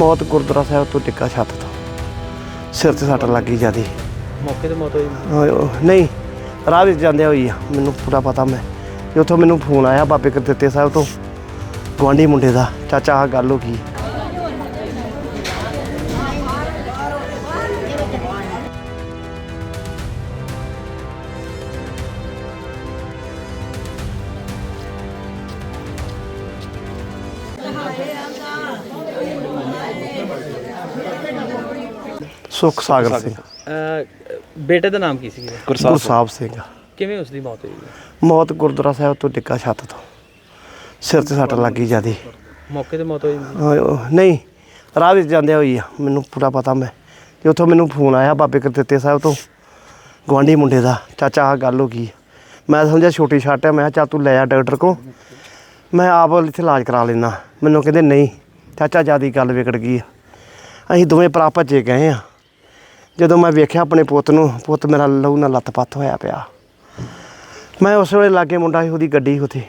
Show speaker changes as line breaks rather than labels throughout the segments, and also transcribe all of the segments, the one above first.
ਮੌਤ ਗੁਰਦੁਆਰਾ ਸਾਹਿਬ ਤੋਂ ਟਿੱਕਾ ਛੱਤ ਤੋਂ। ਸਿਰ ਤੇ ਸੱਟ ਲੱਗੀ ਜਿਆਦੀ।
ਮੌਕੇ ਤੇ ਮੌਤ ਹੋਈ?
ਓਏ ਓਏ, ਨਹੀਂ ਰਾਹ ਵਿੱਚ ਜਾਂਦੇ ਹੋਈ ਆ ਮੈਨੂੰ ਪੂਰਾ ਪਤਾ ਮੈਂ। ਤੇ ਉੱਥੋਂ ਮੈਨੂੰ ਫੋਨ ਆਇਆ ਬਾਬੇ ਗੁਰਦਿੱਤੇ ਸਾਹਿਬ ਤੋਂ ਗੁਆਂਢੀ ਮੁੰਡੇ ਦਾ ਚਾਚਾ ਆ ਗੱਲ ਹੋ ਗਈ। ਸੁਖ ਸਾਗਰ ਸਿੰਘ।
ਅਹ ਬੇਟੇ ਦਾ ਨਾਮ ਕੀ ਸੀ?
ਗੁਰਸਾਹਿਬ ਸਿੰਘ।
ਕਿਵੇਂ ਉਸ ਦੀ ਮੌਤ ਹੋਈ?
ਮੌਤ ਗੁਰਦੁਆਰਾ ਸਾਹਿਬ ਤੋਂ ਟਿੱਕਾ ਛੱਤ ਤੋਂ। ਸਿਰ ਤੇ ਸੱਟ ਲੱਗੀ ਜਿਆਦੀ।
ਮੌਕੇ ਤੇ ਮੌਤ ਹੋਈ
ਨਹੀਂ ਰਾਹ ਵਿੱਚ ਜਾਂਦੇ ਹੋਈ ਆ ਮੈਨੂੰ ਪੂਰਾ ਪਤਾ ਮੈਂ। ਤੇ ਉੱਥੋਂ ਮੈਨੂੰ ਫੋਨ ਆਇਆ ਬਾਬੇ ਗੁਰਦਿੱਤੇ ਸਾਹਿਬ ਤੋਂ ਗੁਆਂਢੀ ਮੁੰਡੇ ਦਾ ਚਾਚਾ ਆ ਗੱਲ ਹੋ ਗਈ। ਮੈਂ ਸਮਝਿਆ ਛੋਟੀ ਛੱਟ ਹੈ ਮੈਂ ਕਿਹਾ ਚੱਲ ਤੂੰ ਲੈ ਆ ਡਾਕਟਰ ਕੋ ਮੈਂ ਆਪ ਇੱਥੇ ਇਲਾਜ ਕਰਾ ਲੈਣਾ ਮੈਨੂੰ ਕਹਿੰਦੇ ਨਹੀਂ ਚਾਚਾ ਜਿਆਦੀ ਗੱਲ ਵਿਗੜ ਗਈ ਆ। ਅਸੀਂ ਦੋਵੇਂ ਭਰਾ ਭੱਜੇ ਗਏ ਆ। ਜਦੋਂ ਮੈਂ ਵੇਖਿਆ ਆਪਣੇ ਪੁੱਤ ਨੂੰ, ਪੁੱਤ ਮੇਰਾ ਲਹੂ ਨਾਲ ਲੱਤ-ਪੱਤ ਹੋਇਆ ਪਿਆ। ਮੈਂ ਉਸ ਵੇਲੇ ਲਾਗੇ ਮੁੰਡਾ ਸੀ, ਉਹਦੀ ਗੱਡੀ ਉੱਥੇ।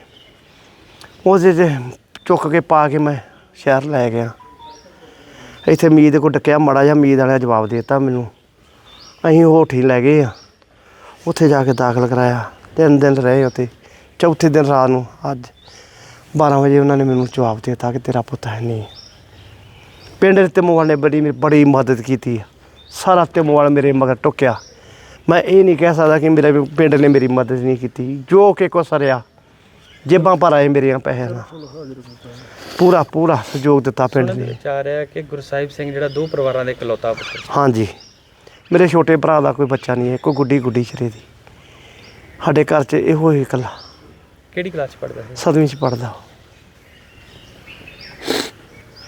ਉਹਦੇ 'ਚ ਚੁੱਕ ਕੇ ਪਾ ਕੇ ਮੈਂ ਸ਼ਹਿਰ ਲੈ ਗਿਆ। ਇੱਥੇ ਮੀਤ ਕੋ ਡੱਕਿਆ, ਮੜਾ ਜਿਹਾ ਮੀਤ ਵਾਲਿਆ ਜਵਾਬ ਦੇ ਦਿੱਤਾ ਮੈਨੂੰ। ਅਸੀਂ ਹੋਠੀ ਲੈ ਗਏ ਆ। ਉੱਥੇ ਜਾ ਕੇ ਦਾਖਲ ਕਰਾਇਆ। ਤਿੰਨ ਦਿਨ ਰਹੇ ਉੱਥੇ। ਚੌਥੇ ਦਿਨ ਰਾਤ ਨੂੰ, ਅੱਜ 12 ਵਜੇ ਉਹਨਾਂ ਨੇ ਮੈਨੂੰ ਜਵਾਬ ਦਿੱਤਾ ਕਿ ਤੇਰਾ ਪੁੱਤ ਹੈ ਨਹੀਂ। ਪਿੰਡ ਤੇ ਮੋਬਾਈਲ ਨੇ ਬੜੀ ਮੇਰੀ ਬੜੀ ਮਦਦ ਕੀਤੀ ਆ। ਸਾਰਾ ਤੇ ਮੋਬਾਈਲ ਮੇਰੇ ਮਗਰ ਟੁੱਕਿਆ। ਮੈਂ ਇਹ ਨਹੀਂ ਕਹਿ ਸਕਦਾ ਕਿ ਮੇਰੇ ਪਿੰਡ ਨੇ ਮੇਰੀ ਮਦਦ ਨਹੀਂ ਕੀਤੀ। ਜੋ ਕਿ ਕੋ ਸਰਿਆ ਜੇਬਾਂ ਭਰ ਆਏ ਮੇਰੀਆਂ ਪੈਸੇ ਨਾਲ ਪੂਰਾ ਪੂਰਾ ਸਹਿਯੋਗ ਦਿੱਤਾ ਪਿੰਡ ਨੇ।
ਵਿਚਾਰ ਰਿਹਾ ਕਿ ਗੁਰਸਾਹਿਬ ਸਿੰਘ ਜਿਹੜਾ ਦੋ ਪਰਿਵਾਰਾਂ ਦੇ ਇਕਲੌਤਾ ਪੁੱਤਰ।
ਹਾਂਜੀ। ਮੇਰੇ ਛੋਟੇ ਭਰਾ ਦਾ ਕੋਈ ਬੱਚਾ ਨਹੀਂ ਹੈ ਕੋਈ ਗੁੱਡੀ ਗੁੱਡੀ ਸ਼ਰੇ ਦੀ। ਸਾਡੇ ਘਰ 'ਚ ਇਹੋ ਹੀ ਇਕੱਲਾ।
ਕਿਹੜੀ ਕਲਾਸ ਚ ਪੜਦਾ ਸੀ?
ਸਦਵੀਂ 'ਚ ਪੜਦਾ